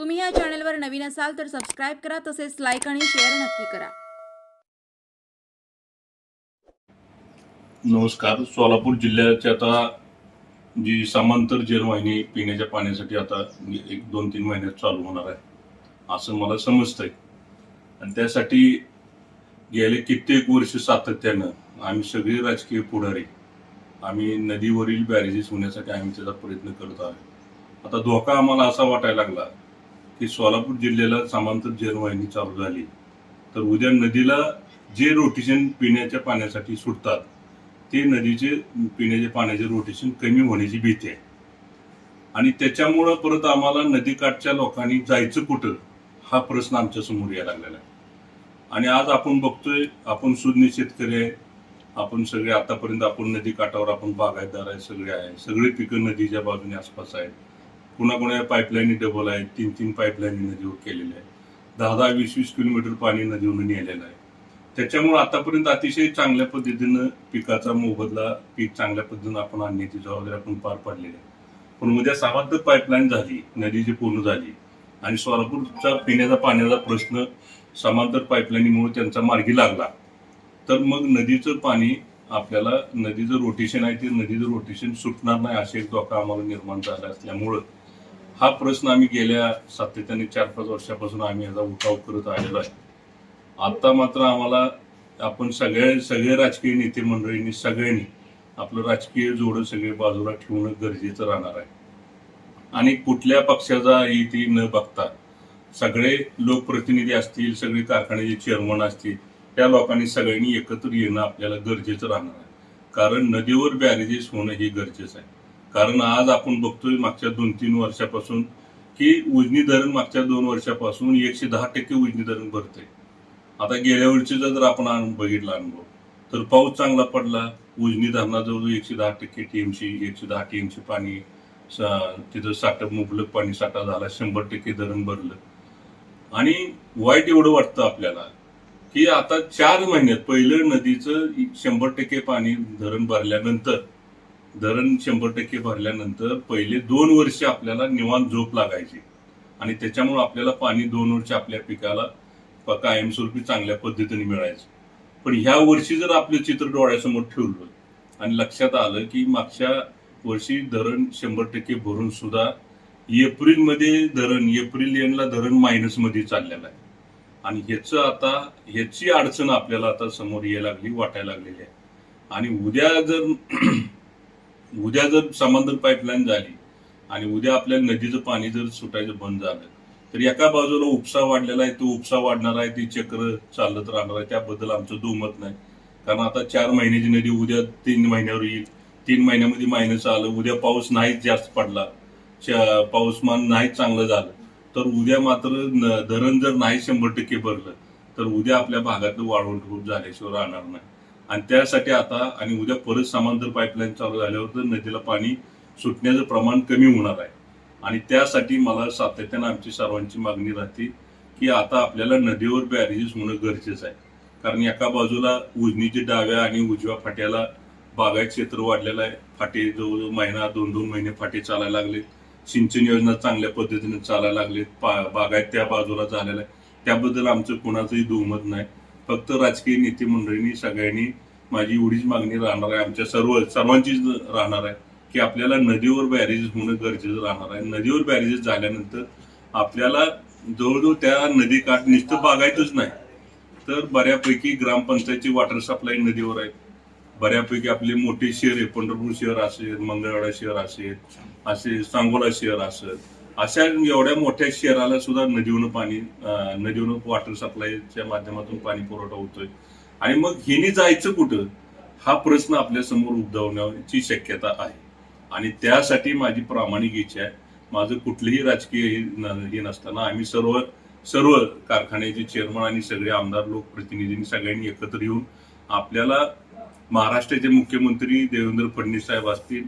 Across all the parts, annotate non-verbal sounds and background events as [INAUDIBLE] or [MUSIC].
तुम्ही या चॅनलवर नवीन असाल तर सबस्क्राईब करा तसेच लाईक आणि शेअर नक्की करा. नमस्कार. सोलापूर जिल्ह्याची आता जी समांतर जलवाहिनी पिण्याच्या पाण्यासाठी आता म्हणजे एक दोन तीन महिन्यात चालू होणार आहे असं मला समजतंय. आणि त्यासाठी गेले कित्येक वर्ष सातत्यानं आम्ही सगळे राजकीय पुढारी आम्ही नदीवरील बॅरेजेस होण्यासाठी आम्ही त्याचा प्रयत्न करत आहोत आता धोका आम्हाला असा वाटायला लागला की सोलापूर जिल्ह्याला समांतर जलवाहिनी चालू झाली. तर उद्या नदीला जे रोटेशन पिण्याच्या पाण्यासाठी सुटतात ते नदीचे पिण्याच्या पाण्याचे रोटेशन कमी होण्याची भीती आहे. आणि त्याच्यामुळं परत आम्हाला नदीकाठच्या लोकांनी जायचं कुठं हा प्रश्न आमच्यासमोर यायला लागलेला आहे. आणि आज आपण बघतोय आपण सुज्ञ शेतकरी आहे आपण सगळे आतापर्यंत आपण नदी काठावर आपण बागायतदार आहे सगळे आहे. सगळे पिकं नदीच्या बाजूने आसपास आहेत. कुणा कुणा पाईपलाईनी डबल आहेत तीन तीन पाईपलाईनी नदीवर केलेल्या आहेत दहा दहा वीस वीस किलोमीटर पाणी नदीवरून नेलेलं आहे. त्याच्यामुळे आतापर्यंत अतिशय चांगल्या पद्धतीनं पिकाचा मोबदला पीक चांगल्या पद्धतीनं आपण आणण्याची जबाबदारी आपण पार पाडलेली आहे. पण उद्या सामान्य पाईपलाईन झाली नदीची पूर्ण झाली आणि सोलापूरचा पिण्याचा पाण्याचा प्रश्न समांतर पाईपलाईनीमुळे त्यांचा मार्गी लागला तर मग नदीचं पाणी आपल्याला नदीचं रोटेशन आहे ते नदीचं रोटेशन सुटणार नाही असे एक धोका आम्हाला निर्माण झाला असल्यामुळं हा प्रश्न आम्ही गेल्या सातत्याने चार पाच वर्षापासून आम्ही याचा उठाव करत आलेलो आहे. आता मात्र आम्हाला आपण सगळ्या सगळे राजकीय नेते मंडळींनी सगळ्यांनी आपलं राजकीय जोडं सगळे बाजूला ठेवणं गरजेचं राहणार आहे. आणि कुठल्या पक्षाचा ही ती न बघता सगळे लोकप्रतिनिधी असतील सगळे कारखान्याचे चेअरमन असतील त्या लोकांनी सगळ्यांनी एकत्र येणं आपल्याला गरजेचं राहणार आहे. कारण नदीवर बॅरेजेस होणं हे गरजेचं आहे. कारण आज आपण बघतोय मागच्या दोन तीन वर्षापासून की उजनी धरण मागच्या दोन वर्षापासून एकशे दहा टक्के उजनी धरण भरते आता गेल्या वर्षीचा जर आपण बघितला अनुभव तर पाऊस चांगला पडला उजनी धरणाजवळ एकशे दहा टक्के टीएमसी एकशे दहा टीएमसी पाणी सा तिथं साठा मुबलक पाणी साठा झाला शंभर टक्के धरण भरलं. आणि वाईट एवढं वाटतं आपल्याला की आता चार महिन्यात पहिलं नदीचं शंभर टक्के पाणी धरण भरल्यानंतर धरण शंभर टक्के भरल्यानंतर पहिले दोन वर्ष आपल्याला निवांत झोप लागायची. आणि त्याच्यामुळे आपल्याला पाणी दोन वर्ष आपल्या पिकाला कायमस्वरूपी चांगल्या पद्धतीने मिळायचं. पण ह्या वर्षी जर आपलं चित्र डोळ्यासमोर ठेवलं आणि लक्षात आलं की मागच्या वर्षी धरण शंभर टक्के भरून सुद्धा एप्रिलमध्ये धरण एप्रिल एंडला धरण मायनसमध्ये चाललेलं आहे. आणि ह्याचं आता ह्याची अडचण आपल्याला आता समोर यायला लागली वाटायला लागलेली आहे. आणि उद्या जर उद्या जर समांतर पाईपलाईन झाली आणि उद्या आपल्या नदीचं पाणी जर सुटायचं बंद झालं तर एका बाजूला उपसा वाढलेला आहे तो उपसा वाढणार आहे ती चक्र चालत राहणार आहे त्याबद्दल आमचं दुमत नाही. कारण आता चार महिन्याची नदी उद्या तीन महिन्यावर येईल. तीन महिन्यामध्ये मायनस आलं उद्या पाऊस नाहीच जास्त पडला पाऊसमान नाहीच चांगलं झालं तर उद्या मात्र धरण जर नाही शंभर टक्के भरलं तर उद्या आपल्या भागातलं वाढवण खूप झाल्याशिवाय राहणार नाही. आणि त्यासाठी आता आणि उद्या परत समांतर पाईपलाईन चालू झाल्यावर तर नदीला पाणी सुटण्याचं प्रमाण कमी होणार आहे. आणि त्यासाठी मला सातत्यानं आमची सर्वांची मागणी राहते की आता आपल्याला नदीवर बॅरेजेस होणं गरजेचं आहे. कारण एका बाजूला उजनीच्या डाव्या आणि उजव्या फाट्याला बागायत क्षेत्र वाढलेलं आहे. फाटे जवळजवळ महिना दोन दोन महिने फाटे चालायला लागले सिंचन योजना चांगल्या पद्धतीने चालायला लागले बागायत त्या बाजूला झालेला आहे. त्याबद्दल आमचं कुणाचंही दुमत नाही. फक्त राजकीय नेते मंडळींनी सगळ्यांनी माझी एवढीच मागणी राहणार आहे. आमच्या सर्व सर्वांचीच राहणार आहे की आपल्याला नदीवर बॅरेजेस होणं गरजेचं राहणार आहे. नदीवर बॅरेजेस झाल्यानंतर आपल्याला जवळजवळ त्या नदीकाठ नुसतं बागायतच नाही. तर बऱ्यापैकी ग्रामपंचायतची वॉटर सप्लाय नदीवर आहे. बऱ्यापैकी आपले मोठे शहर आहे पंढरपूर शहर असेल मंगळवाडा शहर असेल असे सांगोला शहर असेल अशा एवढ्या मोठ्या शहराला सुद्धा नदीवरून पाणी अं, नदीवरून वॉटर सप्लायच्या माध्यमातून पाणी पुरवठा होतोय. आणि मग हिने जायचं कुठं? हा प्रश्न आपल्यासमोर उद्भवण्याची शक्यता आहे. आणि त्यासाठी माझी प्रामाणिक इच्छा आहे. माझं कुठलेही राजकीय हे हे नसताना आम्ही सर्व सर्व कारखान्याचे चेअरमन आणि सगळे आमदार लोकप्रतिनिधींनी सगळ्यांनी एकत्र येऊन आपल्याला महाराष्ट्राचे मुख्यमंत्री देवेंद्र फडणवीस साहेब असतील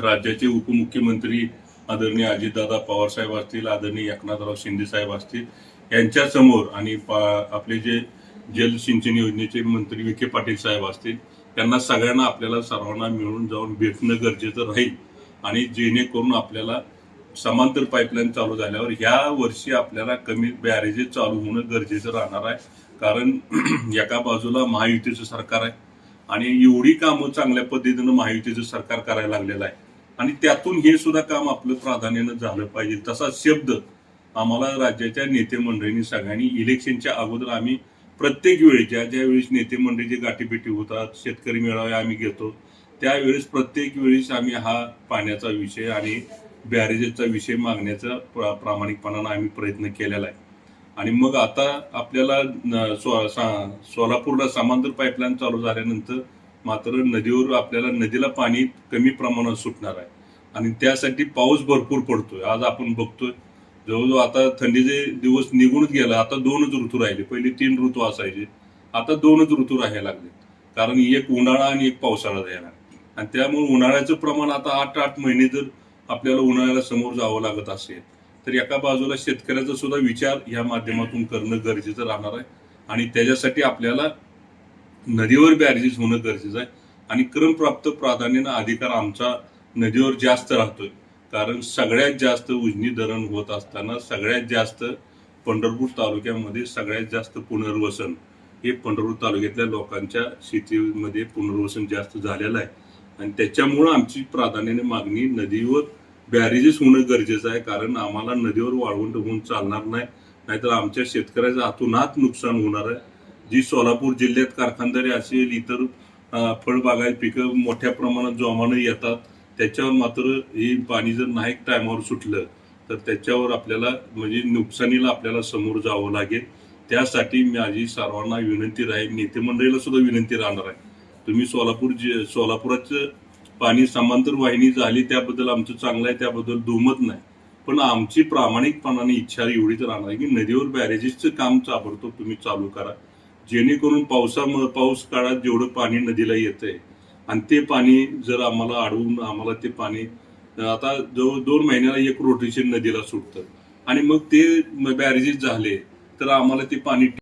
राज्याचे उपमुख्यमंत्री आदरणीय अजितदादा पवारसाहेब असतील आदरणीय एकनाथराव शिंदे साहेब असतील यांच्या समोर आणि पा- आपले जे जल सिंचन योजनेचे मंत्री विखे पाटील साहेब असतील त्यांना सगळ्यांना आपल्याला सर्वांना मिळून जाऊन भेटणं गरजेचं राहील. आणि जेणेकरून आपल्याला समांतर पाईपलाईन चालू झाल्यावर ह्या वर्षी आपल्याला कमी बॅरेजेस चालू होणं गरजेचं राहणार आहे. कारण [CLEARS THROAT] एका बाजूला महायुतीचं सरकार आहे आणि एवढी कामं चांगल्या पद्धतीनं महायुतीचं सरकार करायला लागलेलं आहे. आणि त्यातून हे सुद्धा काम आपलं प्राधान्यानं झालं पाहिजे. तसा शब्द आम्हाला राज्याच्या नेते मंडळींनी सगळ्यांनी इलेक्शनच्या अगोदर आम्ही प्रत्येक वेळी ज्या ज्या वेळेस नेते मंडळीचे गाठीपेटी होतात शेतकरी मेळावे आम्ही घेतो त्यावेळेस प्रत्येक वेळेस आम्ही हा पाण्याचा विषय आणि बॅरेजेसचा विषय मागण्याचा प्रा- प्रामाणिकपणानं आम्ही प्रयत्न केलेला आहे. आणि मग आता आपल्याला सो- सा- सोलापूरला समांतर पाईपलाईन चालू झाल्यानंतर मात्र नदीवर आपल्याला नदीला पाणी कमी प्रमाणात सुटणार आहे. आणि त्यासाठी पाऊस भरपूर पडतोय. आज आपण बघतोय जवळजवळ आता थंडीचे दिवस निघूनच गेला आता दोनच ऋतू राहिले. पहिले तीन ऋतू असायचे आता दोनच ऋतू राहायला लागले कारण एक उन्हाळा आणि एक पावसाळा राहणार. आणि त्यामुळे उन्हाळ्याचं प्रमाण आता आठ आठ महिने जर आपल्याला उन्हाळ्याला समोर जावं लागत असेल तर एका बाजूला शेतकऱ्याचा सुद्धा विचार या माध्यमातून करणं गरजेचं राहणार आहे. आणि त्याच्यासाठी आपल्याला नदीवर बॅरेजेस होणं गरजेचं आहे. आणि क्रमप्राप्त प्राधान्यानं अधिकार आमचा नदीवर जास्त राहतोय. कारण सगळ्यात जास्त उजनी धरण होत असताना सगळ्यात जास्त पंढरपूर तालुक्यामध्ये सगळ्यात जास्त पुनर्वसन हे पंढरपूर तालुक्यातल्या लोकांच्या शेतीमध्ये पुनर्वसन जास्त झालेलं आहे. आणि त्याच्यामुळं आमची प्राधान्याने मागणी नदीवर बॅरेजेस होणं गरजेचं आहे. कारण आम्हाला नदीवर वाळवंट होऊन चालणार नाही. नाहीतर आमच्या शेतकऱ्याचं हातोनात नुकसान होणार आहे. जी सोलापूर जिल्ह्यात कारखानदारी असेल इतर अं, फळबागायत पिकं मोठ्या प्रमाणात जोमानं येतात. त्याच्यावर मात्र हे पाणी जर नाही टायमावर सुटलं तर त्याच्यावर आपल्याला म्हणजे नुकसानीला आपल्याला समोर जावं लागेल. त्यासाठी माझी सर्वांना विनंती राहील नेते मंडळीला सुद्धा विनंती राहणार आहे. तुम्ही सोलापूर जि सोलापुराचं पाणी समांतर वाहिनी झाली त्याबद्दल आमचं चांगलं आहे त्याबद्दल दुमत नाही. पण आमची प्रामाणिकपणाने इच्छा एवढीच राहणार आहे की नदीवर बॅरेजेसचं काम चाबडतो तुम्ही चालू करा. जेणेकरून पावसामुळे पाऊस काळात जेवढं पाणी नदीला येतंय आणि ते पाणी जर आम्हाला अडवून आम्हाला ते पाणी आता जवळ दोन महिन्याला एक रोटेशन नदीला सुटतं. आणि मग ते बॅरेजेस झाले तर आम्हाला ते पाणी